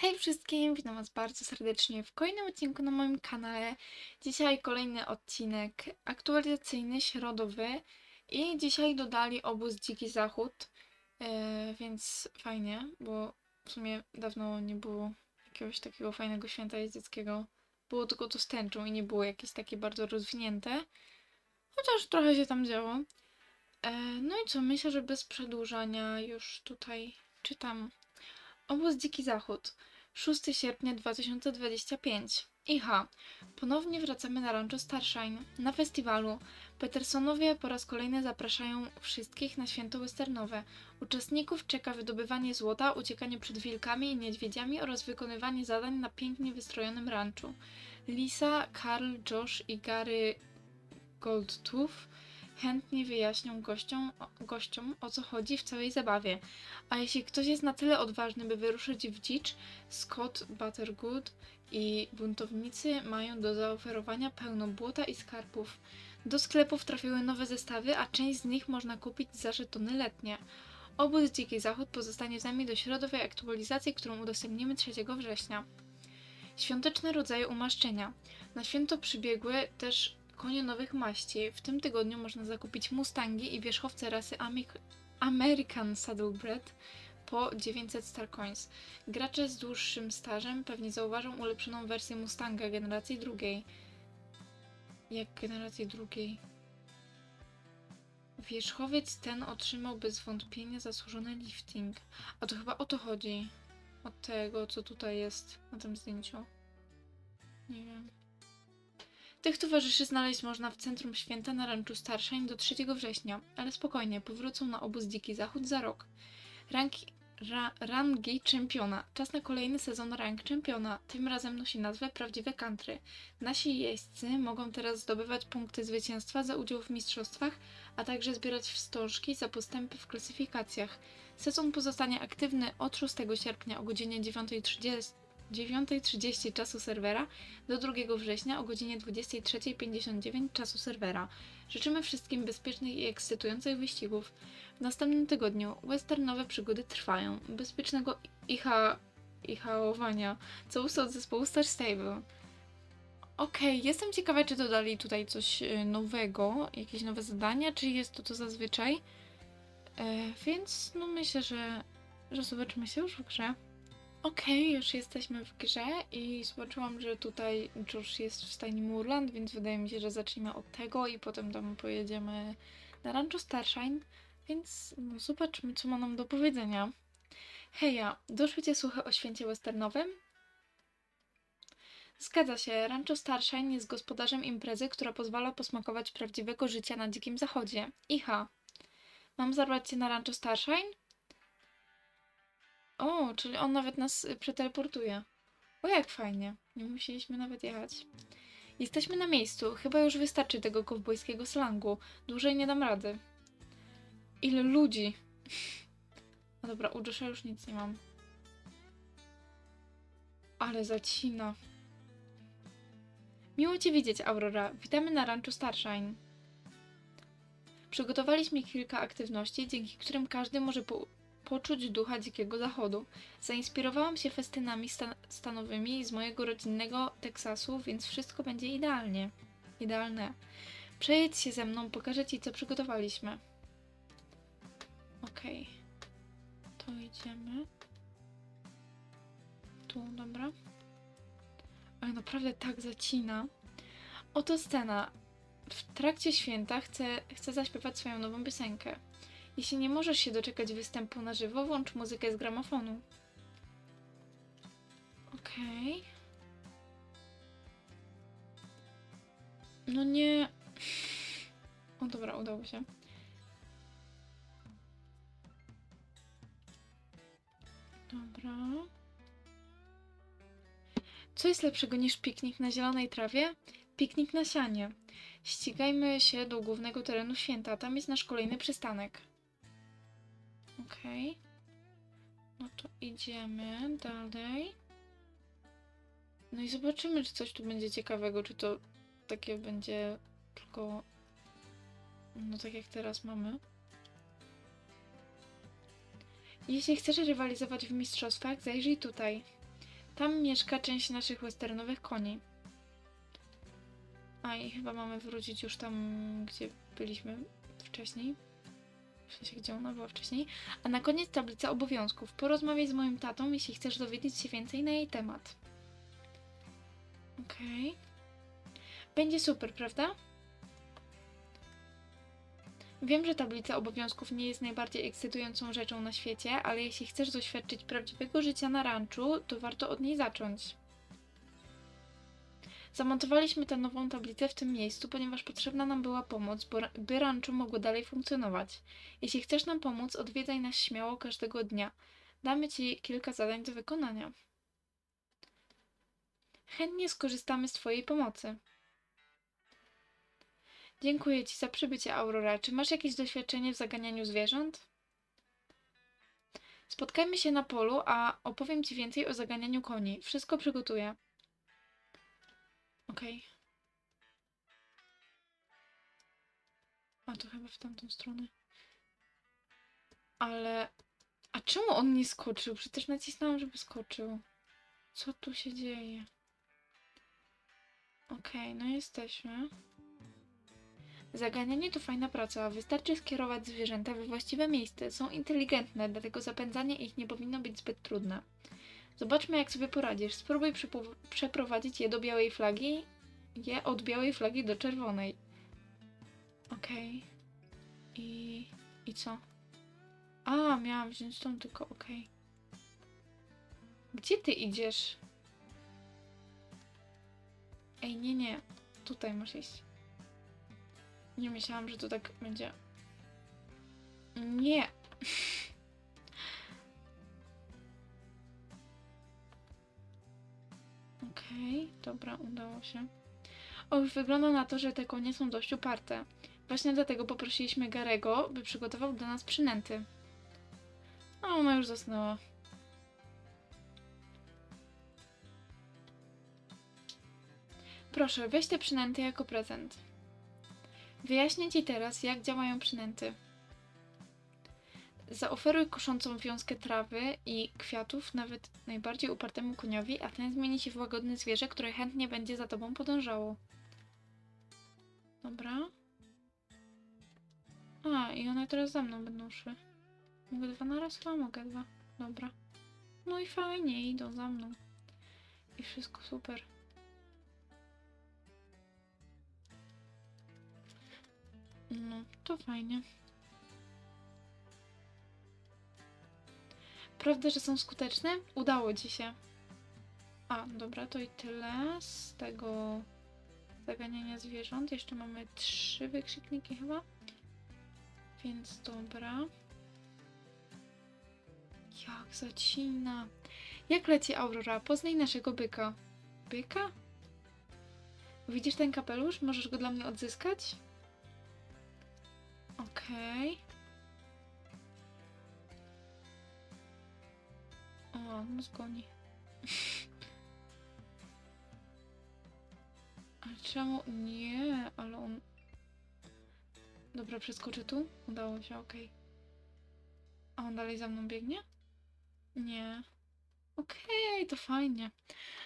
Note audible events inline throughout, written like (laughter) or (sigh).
Hej wszystkim, witam was bardzo serdecznie w kolejnym odcinku na moim kanale. Dzisiaj kolejny odcinek aktualizacyjny, środowy i dzisiaj dodali obóz Dziki Zachód, e, więc fajnie, bo w sumie dawno nie było jakiegoś takiego fajnego święta jeździeckiego. Było tylko to z tęczą i nie było jakieś takie bardzo rozwinięte, chociaż trochę się tam działo. E, no i co, myślę, że bez przedłużania już tutaj czytam Obóz Dziki Zachód. 6 sierpnia 2025. Iha. Ponownie wracamy na Rancho Starshine. Na festiwalu. Petersonowie po raz kolejny zapraszają wszystkich na święto westernowe. Uczestników czeka wydobywanie złota, uciekanie przed wilkami i niedźwiedziami oraz wykonywanie zadań na pięknie wystrojonym ranczu. Lisa, Karl, Josh i Gary Goldtooth chętnie wyjaśnią gościom, gościom o co chodzi w całej zabawie. A jeśli ktoś jest na tyle odważny, by wyruszyć w dzicz, Scott Buttergood i buntownicy mają do zaoferowania pełno błota i skarbów. Do sklepów trafiły nowe zestawy, a część z nich można kupić za żetony letnie. Obóz Dziki Zachód pozostanie z nami do środowej aktualizacji, którą udostępnimy 3 września. Świąteczne rodzaje umaszczenia. Na święto przybiegły też konie nowych maści. W tym tygodniu można zakupić Mustangi i wierzchowce rasy American Saddlebred po 900 Star Coins. Gracze z dłuższym stażem pewnie zauważą ulepszoną wersję Mustanga generacji drugiej. Jak generacji drugiej? Wierzchowiec ten otrzymał bez wątpienia zasłużony lifting. A to chyba o to chodzi. Od tego, co tutaj jest na tym zdjęciu. Nie wiem. Tych towarzyszy znaleźć można w centrum święta na ranczu Starshine do 3 września, ale spokojnie, powrócą na obóz Dziki Zachód za rok. Ranki, ra, rangi czempiona. Czas na kolejny sezon rank czempiona. Tym razem nosi nazwę Prawdziwe Country. Nasi jeźdźcy mogą teraz zdobywać punkty zwycięstwa za udział w mistrzostwach, a także zbierać wstążki za postępy w klasyfikacjach. Sezon pozostanie aktywny od 6 sierpnia o godzinie 9.30 9.30 czasu serwera do 2 września o godzinie 23.59 czasu serwera. Życzymy wszystkim bezpiecznych i ekscytujących wyścigów. W następnym tygodniu westernowe przygody trwają. Bezpiecznego icha... ichaowania. Całusa od zespołu Star Stable. Okej, jestem ciekawa, czy dodali tutaj coś y, nowego, jakieś nowe zadania, czy jest to to zazwyczaj. E, więc no myślę, że, że zobaczymy się już w grze. Okej, już jesteśmy w grze i zobaczyłam, że tutaj Josh jest w stajni Moorland, więc wydaje mi się, że zaczniemy od tego i potem tam pojedziemy na Rancho Starshine, więc no, zobaczmy, co ma nam do powiedzenia. Heja, doszły cię słuchy o święcie westernowym? Zgadza się, Rancho Starshine jest gospodarzem imprezy, która pozwala posmakować prawdziwego życia na dzikim zachodzie. Iha, mam zabrać cię na Rancho Starshine? O, czyli on nawet nas y, przeteleportuje. O, jak fajnie. Nie musieliśmy nawet jechać. Jesteśmy na miejscu. Chyba już wystarczy tego kowbojskiego slangu. Dłużej nie dam rady. Ile ludzi. (laughs) No dobra, u Josha już nic nie mam. Ale zacina. Miło Cię widzieć, Aurora. Witamy na Ranchu Starshine. Przygotowaliśmy kilka aktywności, dzięki którym każdy może po poczuć ducha dzikiego zachodu. Zainspirowałam się festynami stan stanowymi z mojego rodzinnego Teksasu, więc wszystko będzie idealnie. Idealne. Przejedź się ze mną, pokażę ci, co przygotowaliśmy. Okej. To idziemy. Tu, dobra. Ale naprawdę tak zacina. Oto scena. W trakcie święta chcę, chcę zaśpiewać swoją nową piosenkę. Jeśli nie możesz się doczekać występu na żywo, włącz muzykę z gramofonu. Okej. Okay. No nie. O dobra, udało się. Dobra. Co jest lepszego niż piknik na zielonej trawie? Piknik na sianie. Ścigajmy się do głównego terenu święta. Tam jest nasz kolejny przystanek. Okej. Okay. No to idziemy dalej. No i zobaczymy, czy coś tu będzie ciekawego, czy to takie będzie tylko... No tak jak teraz mamy. Jeśli chcesz rywalizować w mistrzostwach, zajrzyj tutaj. Tam mieszka część naszych westernowych koni. A i chyba mamy wrócić już tam, gdzie byliśmy wcześniej. W sensie, gdzie ona była wcześniej. A na koniec tablica obowiązków. Porozmawiaj z moim tatą, jeśli chcesz dowiedzieć się więcej na jej temat. Okej. Będzie super, prawda? Wiem, że tablica obowiązków nie jest najbardziej ekscytującą rzeczą na świecie, ale jeśli chcesz doświadczyć prawdziwego życia na ranczu, to warto od niej zacząć. Zamontowaliśmy tę nową tablicę w tym miejscu, ponieważ potrzebna nam była pomoc, by rancho mogło dalej funkcjonować. Jeśli chcesz nam pomóc, odwiedzaj nas śmiało każdego dnia. Damy Ci kilka zadań do wykonania. Chętnie skorzystamy z Twojej pomocy. Dziękuję Ci za przybycie, Aurora. Czy masz jakieś doświadczenie w zaganianiu zwierząt? Spotkajmy się na polu, a opowiem Ci więcej o zaganianiu koni. Wszystko przygotuję. Okej. A to chyba w tamtą stronę. Ale. A czemu on nie skoczył? Przecież nacisnąłem, żeby skoczył. Co tu się dzieje? Okej, no jesteśmy. Zaganianie to fajna praca. Wystarczy skierować zwierzęta we właściwe miejsce. Są inteligentne, dlatego zapędzanie ich nie powinno być zbyt trudne. Zobaczmy, jak sobie poradzisz. Spróbuj przeprowadzić je do białej flagi. Je od białej flagi do czerwonej. Okej. I... I co? A, miałam wziąć tą tylko, okej. Gdzie ty idziesz? Ej, nie, nie. Tutaj masz iść. Nie myślałam, że to tak będzie. Nie. (laughs) Okej, dobra, udało się. O, wygląda na to, że te konie są dość uparte. Właśnie dlatego poprosiliśmy Garego, by przygotował dla nas przynęty. A ona już zasnęła. Proszę, weź te przynęty jako prezent. Wyjaśnię Ci teraz, jak działają przynęty. Zaoferuj koszącą wiązkę trawy i kwiatów nawet najbardziej upartemu koniowi, a ten zmieni się w łagodne zwierzę, które chętnie będzie za tobą podążało. Dobra. A, i one teraz za mną będą szły. Mogę dwa na raz? Chyba mogę dwa. Dobra. No i fajnie, idą za mną. I wszystko super. No, to fajnie. Prawda, że są skuteczne? Udało ci się. A, dobra, to i tyle z tego zaganiania zwierząt. Jeszcze mamy trzy wykrzykniki chyba. Więc dobra. Jak zacina. Jak leci Aurora? Poznaj naszego byka. Byka? Widzisz ten kapelusz? Możesz go dla mnie odzyskać? Okej. O, no zgoni. Ale czemu? Nie, ale on... Dobra, przeskoczy tu? Udało się, okej. A on dalej za mną biegnie? Nie. Okej, to fajnie.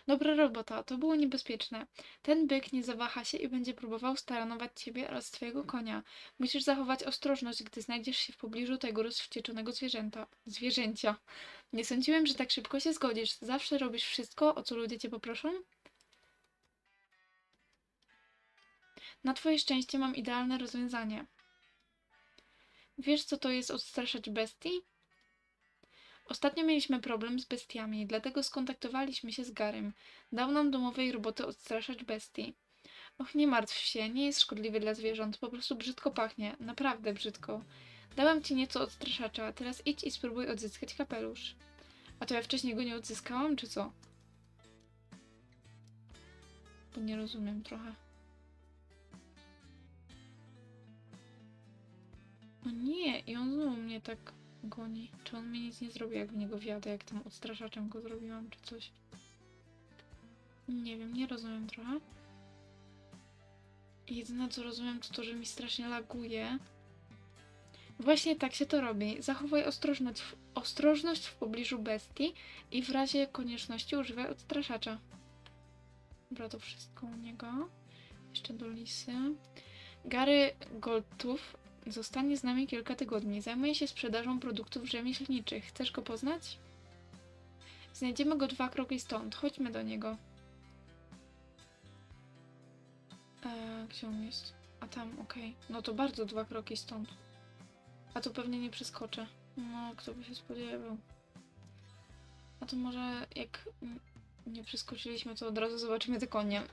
Dobra robota, to było niebezpieczne. Ten byk nie zawaha się i będzie próbował staranować ciebie oraz twojego konia. Musisz zachować ostrożność, gdy znajdziesz się w pobliżu tego rozwścieczonego zwierzęta. Zwierzęcia. Nie sądziłem, że tak szybko się zgodzisz. Zawsze robisz wszystko, o co ludzie cię poproszą? Na twoje szczęście mam idealne rozwiązanie. Wiesz, co to jest odstraszać bestii? Ostatnio mieliśmy problem z bestiami, dlatego skontaktowaliśmy się z Garym. Dał nam domowej roboty odstraszać bestii. Och, nie martw się, nie jest szkodliwy dla zwierząt, po prostu brzydko pachnie, naprawdę brzydko. Dałam ci nieco odstraszacza, teraz idź i spróbuj odzyskać kapelusz. A to ja wcześniej go nie odzyskałam, czy co? Bo nie rozumiem trochę. No nie, i on znowu mnie tak goni. Czy on mi nic nie zrobi, jak w niego wjadę, jak tam odstraszaczem go zrobiłam, czy coś? Nie wiem, nie rozumiem trochę. Jedyne co rozumiem to to, że mi strasznie laguje. Właśnie tak się to robi. Zachowaj ostrożność w, ostrożność w pobliżu bestii i w razie konieczności używaj odstraszacza. Dobra, to wszystko u niego. Jeszcze do lisy. Gary Goldtooth zostanie z nami kilka tygodni. Zajmuje się sprzedażą produktów rzemieślniczych. Chcesz go poznać? Znajdziemy go dwa kroki stąd. Chodźmy do niego. Eee, gdzie on jest? A tam, okej. No to bardzo dwa kroki stąd. A tu pewnie nie przeskoczę. No, kto by się spodziewał. A to może jak nie przeskoczyliśmy, to od razu zobaczymy te konie. (laughs)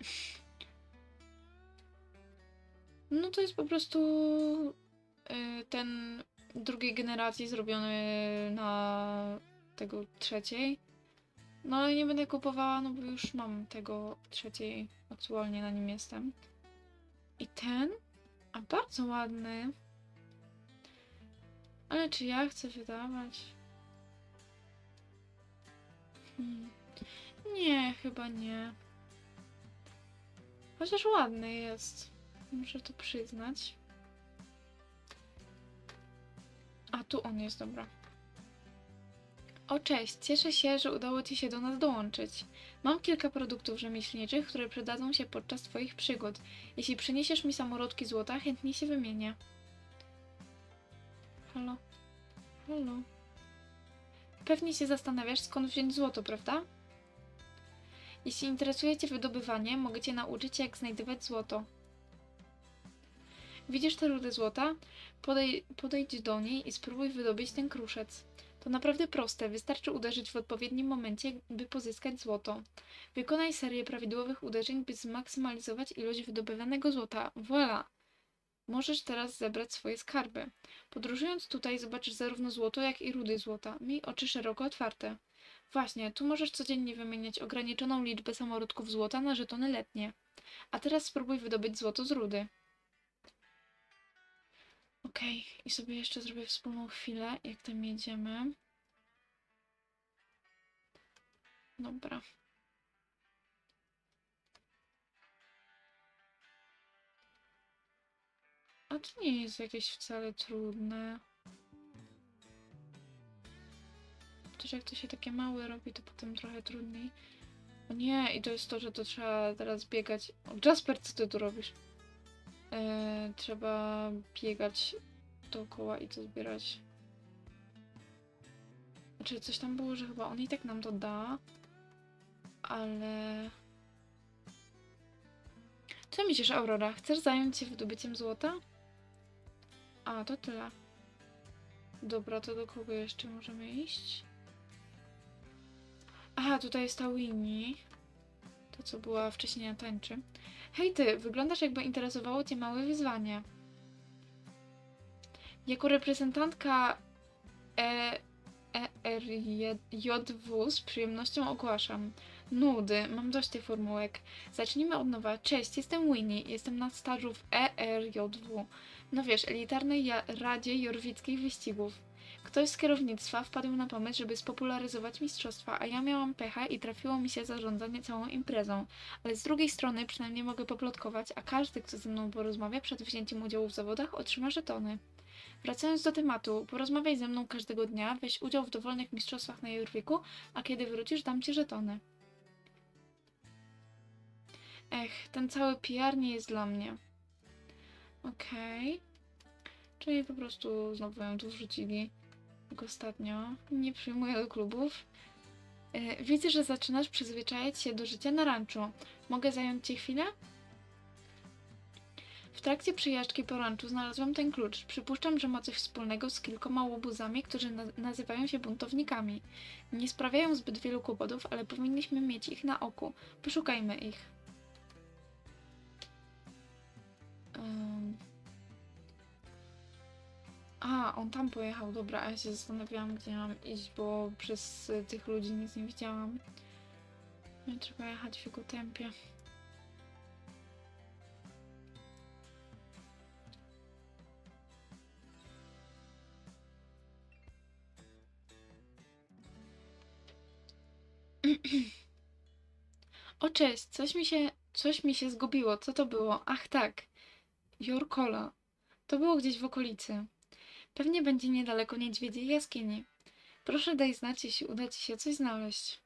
No to jest po prostu ten drugiej generacji zrobiony na tego trzeciej. No ale nie będę kupowała, no bo już mam tego trzeciej. Aktualnie na nim jestem. I ten? A bardzo ładny. Ale czy ja chcę wydawać? Hmm. Nie, chyba nie. Chociaż ładny jest. Muszę to przyznać. A tu on jest, dobra. O cześć, cieszę się, że udało Ci się do nas dołączyć. Mam kilka produktów rzemieślniczych, które przydadzą się podczas Twoich przygód. Jeśli przyniesiesz mi samorodki złota, chętnie się wymienię. Halo? Halo? Pewnie się zastanawiasz, skąd wziąć złoto, prawda? Jeśli interesuje Cię wydobywanie, mogę Cię nauczyć, jak znajdywać złoto. Widzisz tę rudę złota? Podej podejdź do niej i spróbuj wydobyć ten kruszec. To naprawdę proste, wystarczy uderzyć w odpowiednim momencie, by pozyskać złoto. Wykonaj serię prawidłowych uderzeń, by zmaksymalizować ilość wydobywanego złota. Voilà! Możesz teraz zebrać swoje skarby. Podróżując tutaj zobaczysz zarówno złoto, jak i rudy złota. Miej oczy szeroko otwarte. Właśnie, tu możesz codziennie wymieniać ograniczoną liczbę samorodków złota na żetony letnie. A teraz spróbuj wydobyć złoto z rudy. Okej, i sobie jeszcze zrobię wspólną chwilę, jak tam jedziemy. Dobra. A to nie jest jakieś wcale trudne. Chociaż jak to się takie małe robi, to potem trochę trudniej. O nie, i to jest to, że to trzeba teraz biegać. O, Jasper, co ty tu robisz? E, trzeba biegać dookoła i to zbierać. Znaczy, coś tam było, że chyba on i tak nam to da, ale... Co myślisz, Aurora? Chcesz zająć się wydobyciem złota? A, to tyle. Dobra, to do kogo jeszcze możemy iść? Aha, tutaj jest ta Winnie. To, co była wcześniej na tańczy. Hej ty, wyglądasz jakby interesowało cię małe wyzwanie. Jako reprezentantka e, ERJW z przyjemnością ogłaszam. Nudy, mam dość tych formułek. Zacznijmy od nowa. Cześć, jestem Winnie, jestem na stażu w ERJW. No wiesz, elitarnej Radzie Jorwickich Wyścigów. Ktoś z kierownictwa wpadł na pomysł, żeby spopularyzować mistrzostwa, a ja miałam pecha i trafiło mi się zarządzanie całą imprezą. Ale z drugiej strony przynajmniej mogę poplotkować, a każdy, kto ze mną porozmawia przed wzięciem udziału w zawodach, otrzyma żetony. Wracając do tematu, porozmawiaj ze mną każdego dnia, weź udział w dowolnych mistrzostwach na Jorwiku, a kiedy wrócisz, dam ci żetony. Ech, ten cały PR nie jest dla mnie. Okej. Czyli po prostu znowu ją tu wrzucili jak ostatnio. Nie przyjmuję do klubów. E, widzę, że zaczynasz przyzwyczajać się do życia na ranczu. Mogę zająć ci chwilę? W trakcie przejażdżki po ranczu znalazłam ten klucz. Przypuszczam, że ma coś wspólnego z kilkoma łobuzami, którzy na nazywają się buntownikami. Nie sprawiają zbyt wielu kłopotów, ale powinniśmy mieć ich na oku. Poszukajmy ich. Ym. A, on tam pojechał, dobra, a ja się zastanawiałam, gdzie mam iść, bo przez y, tych ludzi nic nie widziałam. No trzeba jechać w jego tempie. (clears throat) O cześć, coś mi się, coś mi się zgubiło. Co to było? Ach tak, Jorkola. To było gdzieś w okolicy. Pewnie będzie niedaleko niedźwiedziej jaskini. Proszę daj znać, jeśli uda ci się coś znaleźć.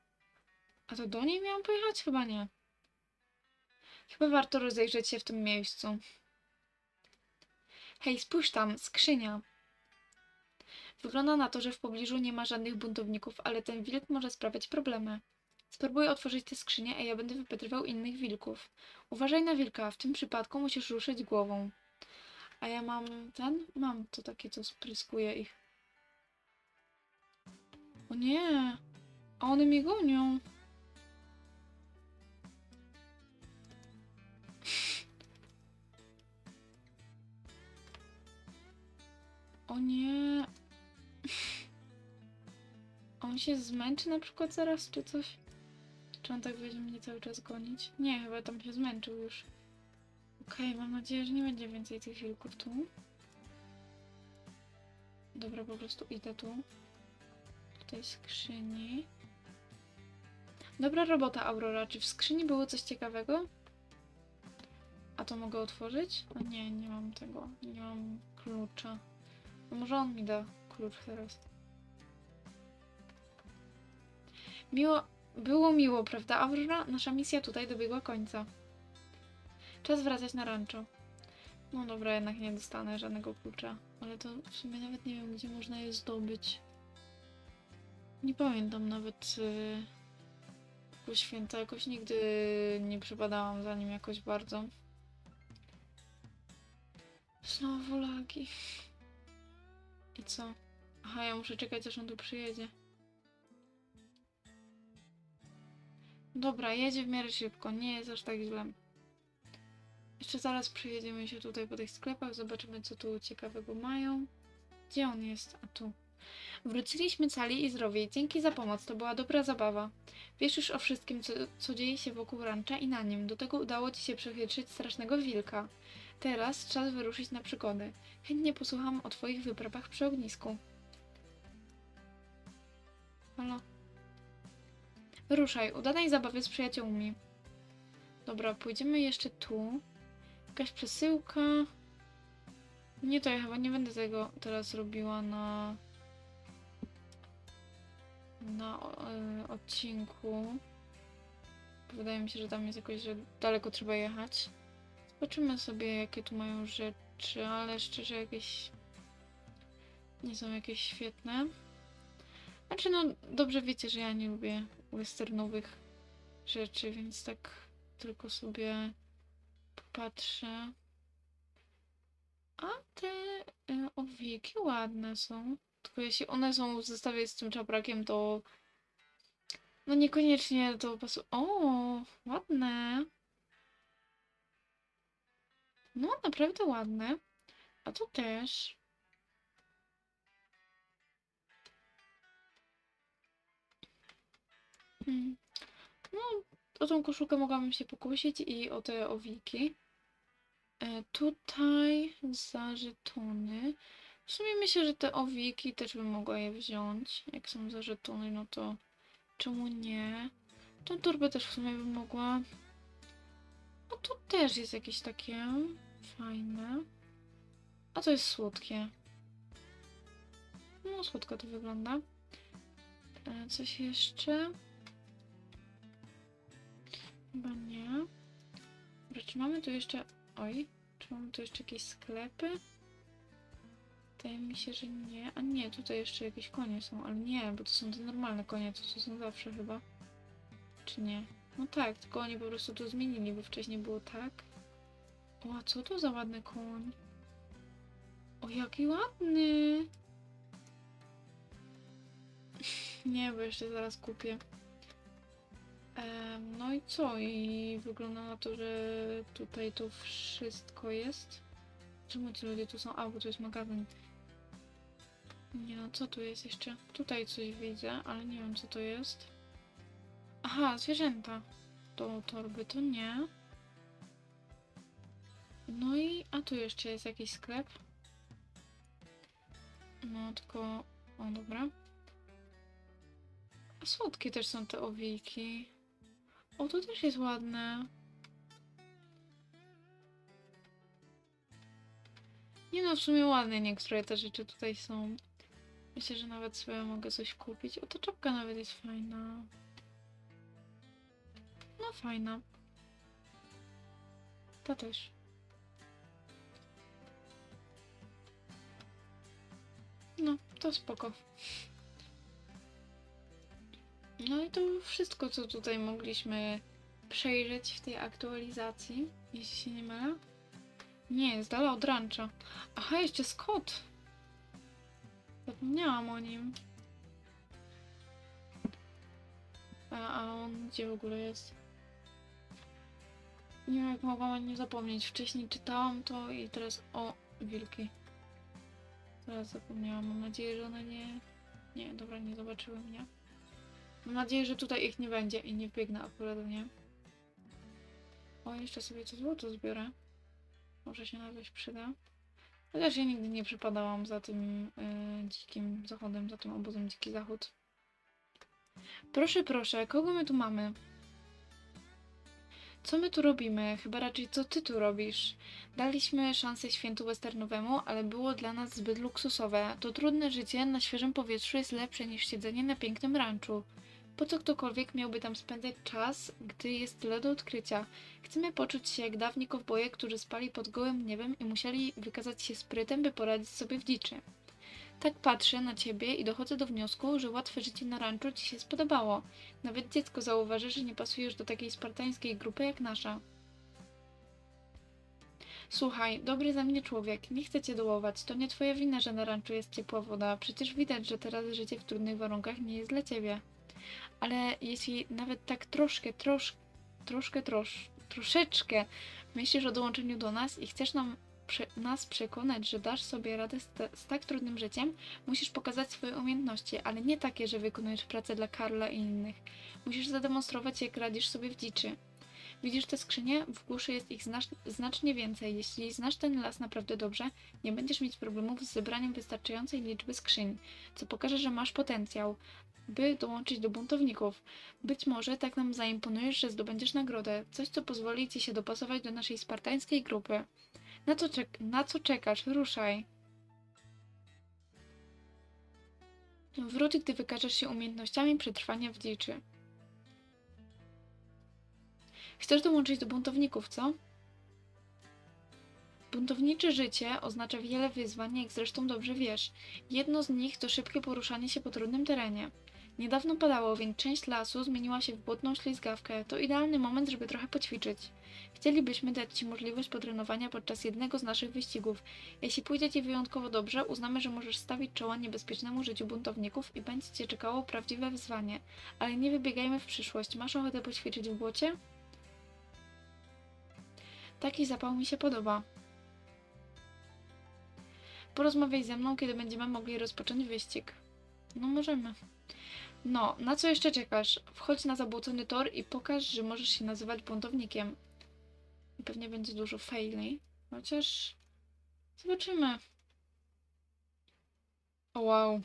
A to do niej miałam pojechać? Chyba nie. Chyba warto rozejrzeć się w tym miejscu. Hej, spójrz tam, skrzynia. Wygląda na to, że w pobliżu nie ma żadnych buntowników, ale ten wilk może sprawiać problemy. Spróbuj otworzyć tę skrzynię, a ja będę wypytywał innych wilków. Uważaj na wilka, w tym przypadku musisz ruszyć głową. A ja mam ten? Mam to takie, co spryskuje ich. O nie! A one mnie gonią. O nie. On się zmęczy na przykład zaraz, czy coś? Czy on tak będzie mnie cały czas gonić? Nie, chyba tam się zmęczył już. Okej, mam nadzieję, że nie będzie więcej tych wilków tu. Dobra, po prostu idę tu. Do tej skrzyni. Dobra robota, Aurora. Czy w skrzyni było coś ciekawego? A to mogę otworzyć? O nie, nie mam tego. Nie mam klucza. No może on mi da klucz teraz. Miło, było miło, prawda, Aurora? Nasza misja tutaj dobiegła końca. Czas wracać na rancho. No dobra, jednak nie dostanę żadnego klucza. Ale to w sumie nawet nie wiem, gdzie można je zdobyć. Nie pamiętam nawet yy, święta. Jakoś nigdy nie przypadałam za nim jakoś bardzo. Znowu lagi. I co? Aha, ja muszę czekać, aż on tu przyjedzie. Dobra, jedzie w miarę szybko, nie jest aż tak źle. Jeszcze zaraz przyjedziemy się tutaj po tych sklepach, zobaczymy co tu ciekawego mają. Gdzie on jest? A tu. Wróciliśmy cali i zdrowi. Dzięki za pomoc, to była dobra zabawa. Wiesz już o wszystkim, co, co dzieje się wokół rancza i na nim. Do tego udało ci się przechytrzyć strasznego wilka. Teraz czas wyruszyć na przygody. Chętnie posłucham o twoich wyprawach przy ognisku. Halo? Ruszaj, udanej zabawy z przyjaciółmi. Dobra, pójdziemy jeszcze tu. Jakaś przesyłka. Nie, to ja chyba nie będę tego teraz robiła na na e, odcinku. Wydaje mi się, że tam jest jakoś, że daleko trzeba jechać. Zobaczymy sobie, jakie tu mają rzeczy, ale szczerze jakieś nie są jakieś świetne. Znaczy, no dobrze wiecie, że ja nie lubię westernowych rzeczy, więc tak tylko sobie popatrzę. A te y, owieki ładne są. Tylko jeśli one są w zestawie z tym czaprakiem, to no niekoniecznie to pasuje. O, ładne. No, naprawdę ładne. A to też. Hmm. No, o tą koszulkę mogłabym się pokusić i o te owiki. E, tutaj za żetony. W sumie myślę, że te owiki też bym mogła je wziąć. Jak są za żetony, no to czemu nie? Tą torbę też w sumie bym mogła. No to też jest jakieś takie fajne. A to jest słodkie. No, słodko to wygląda. E, coś jeszcze? Chyba nie. Dobra, czy mamy tu jeszcze... Oj, czy mamy tu jeszcze jakieś sklepy? Wydaje mi się, że nie. A nie, tutaj jeszcze jakieś konie są, ale nie, bo to są te normalne konie, to, to są zawsze chyba. Czy nie? No tak, tylko oni po prostu to zmienili, bo wcześniej było tak. O, a co to za ładny koń? O, jaki ładny! (laughs) nie, bo jeszcze zaraz kupię. No i co? I wygląda na to, że tutaj to wszystko jest. Czemu ci ludzie tu są? A, bo to jest magazyn. Nie no, co tu jest jeszcze? Tutaj coś widzę, ale nie wiem co to jest. Aha, zwierzęta. Do torby to nie. No i, a tu jeszcze jest jakiś sklep. No, tylko, o dobra. Słodkie też są te owiki. O, to też jest ładne. Nie no, w sumie ładne niektóre te rzeczy tutaj są. Myślę, że nawet sobie mogę coś kupić. O, ta czapka nawet jest fajna. No, fajna. Ta też. No, to spoko. No i to wszystko, co tutaj mogliśmy przejrzeć w tej aktualizacji, jeśli się nie mylę. Nie, jest dala od rancha. Aha, jeszcze Scott. Zapomniałam o nim. A, a on gdzie w ogóle jest? Nie wiem, jak mogłam o nim zapomnieć. Wcześniej czytałam to i teraz... O, wilki. Teraz zapomniałam. Mam nadzieję, że one nie... Nie, dobra, nie zobaczyły mnie. Mam nadzieję, że tutaj ich nie będzie i nie wbiegnę akurat do nie. O, jeszcze sobie to złoto zbiorę. Może się na coś przyda. Chociaż ja nigdy nie przypadałam za tym y, dzikim zachodem, za tym obozem Dziki Zachód. Proszę, proszę, kogo my tu mamy? Co my tu robimy? Chyba raczej co ty tu robisz? Daliśmy szansę świętu westernowemu, ale było dla nas zbyt luksusowe. To trudne życie na świeżym powietrzu jest lepsze niż siedzenie na pięknym ranczu. Po co ktokolwiek miałby tam spędzać czas, gdy jest tyle do odkrycia? Chcemy poczuć się jak dawni kowboje, którzy spali pod gołym niebem i musieli wykazać się sprytem, by poradzić sobie w dziczy. Tak patrzę na ciebie i dochodzę do wniosku, że łatwe życie na ranczu ci się spodobało. Nawet dziecko zauważy, że nie pasujesz do takiej spartańskiej grupy jak nasza. Słuchaj, dobry ze mnie człowiek, nie chcę cię dołować. To nie twoja wina, że na ranczu jest ciepła woda. Przecież widać, że teraz życie w trudnych warunkach nie jest dla ciebie. Ale jeśli nawet tak troszkę, trosz, troszkę, trosz, troszeczkę myślisz o dołączeniu do nas i chcesz nam, nas przekonać, że dasz sobie radę z, ta, z tak trudnym życiem, musisz pokazać swoje umiejętności, ale nie takie, że wykonujesz pracę dla Karla i innych. Musisz zademonstrować, jak radzisz sobie w dziczy. Widzisz te skrzynie? W głuszy jest ich znacz, znacznie więcej. Jeśli znasz ten las naprawdę dobrze, nie będziesz mieć problemów z zebraniem wystarczającej liczby skrzyń, co pokaże, że masz potencjał, by dołączyć do buntowników. Być może tak nam zaimponujesz, że zdobędziesz nagrodę, coś co pozwoli ci się dopasować do naszej spartańskiej grupy. Na co, czek- na co czekasz? Ruszaj. Wróć, gdy wykażesz się umiejętnościami przetrwania w dziczy. Chcesz dołączyć do buntowników, co? Buntownicze życie oznacza wiele wyzwań, jak zresztą dobrze wiesz. Jedno z nich to szybkie poruszanie się po trudnym terenie. Niedawno padało, więc część lasu zmieniła się w błotną ślizgawkę. To idealny moment, żeby trochę poćwiczyć. Chcielibyśmy dać Ci możliwość potrenowania podczas jednego z naszych wyścigów. Jeśli pójdzie Ci wyjątkowo dobrze, uznamy, że możesz stawić czoła niebezpiecznemu życiu buntowników i będzie Cię czekało prawdziwe wyzwanie. Ale nie wybiegajmy w przyszłość. Masz ochotę poćwiczyć w błocie? Taki zapał mi się podoba. Porozmawiaj ze mną, kiedy będziemy mogli rozpocząć wyścig. No możemy. No, na co jeszcze czekasz? Wchodź na zabłocony tor i pokaż, że możesz się nazywać buntownikiem. Pewnie będzie dużo faili. Chociaż... Zobaczymy. Wow.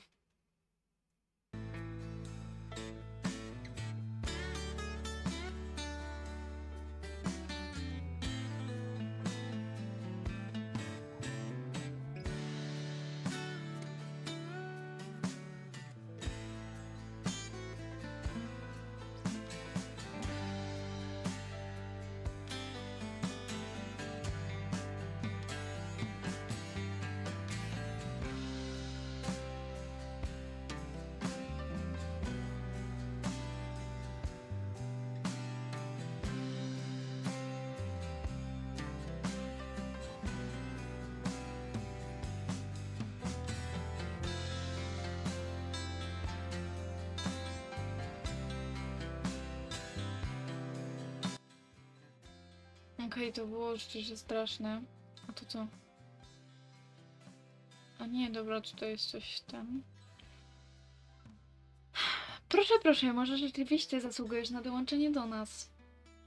Okej, to było rzeczywiście straszne. A to co? A nie, dobra, tutaj jest coś tam. Proszę, proszę, może rzeczywiście zasługujesz na dołączenie do nas.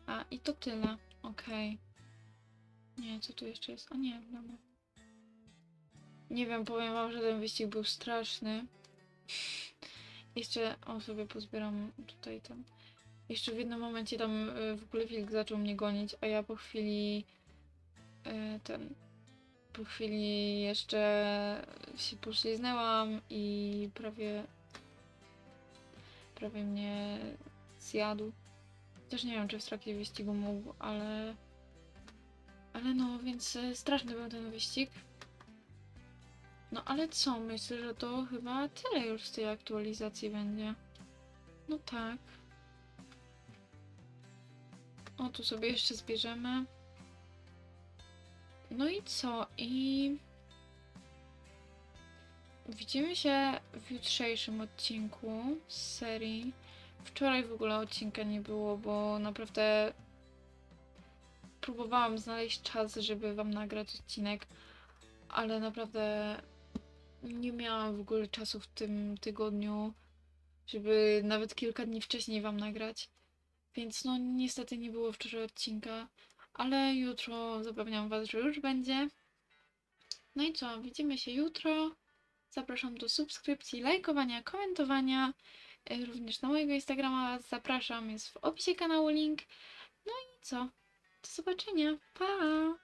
A, i to tyle. Okej. Nie, co tu jeszcze jest? A nie, dobra. Nie wiem, powiem wam, że ten wyścig był straszny. (laughs) Jeszcze, o sobie pozbieram tutaj ten. Jeszcze w jednym momencie tam y, w ogóle wilk zaczął mnie gonić, a ja po chwili y, ten po chwili jeszcze się pośliznęłam i prawie prawie mnie zjadł. Też nie wiem, czy w trakcie wyścigu mógł, ale ale no, więc e, straszny był ten wyścig. No ale co, myślę, że to chyba tyle już z tej aktualizacji będzie. No tak. O, tu sobie jeszcze zbierzemy. No i co? I widzimy się w jutrzejszym odcinku z serii. Wczoraj w ogóle odcinka nie było, bo naprawdę próbowałam znaleźć czas, żeby wam nagrać odcinek, ale naprawdę nie miałam w ogóle czasu w tym tygodniu, żeby nawet kilka dni wcześniej wam nagrać. Więc no niestety nie było wczoraj odcinka, ale jutro zapewniam was, że już będzie. No i co, widzimy się jutro. Zapraszam do subskrypcji, lajkowania, komentowania. Y, Również na mojego Instagrama was zapraszam, jest w opisie kanału link. No i co? Do zobaczenia. Pa!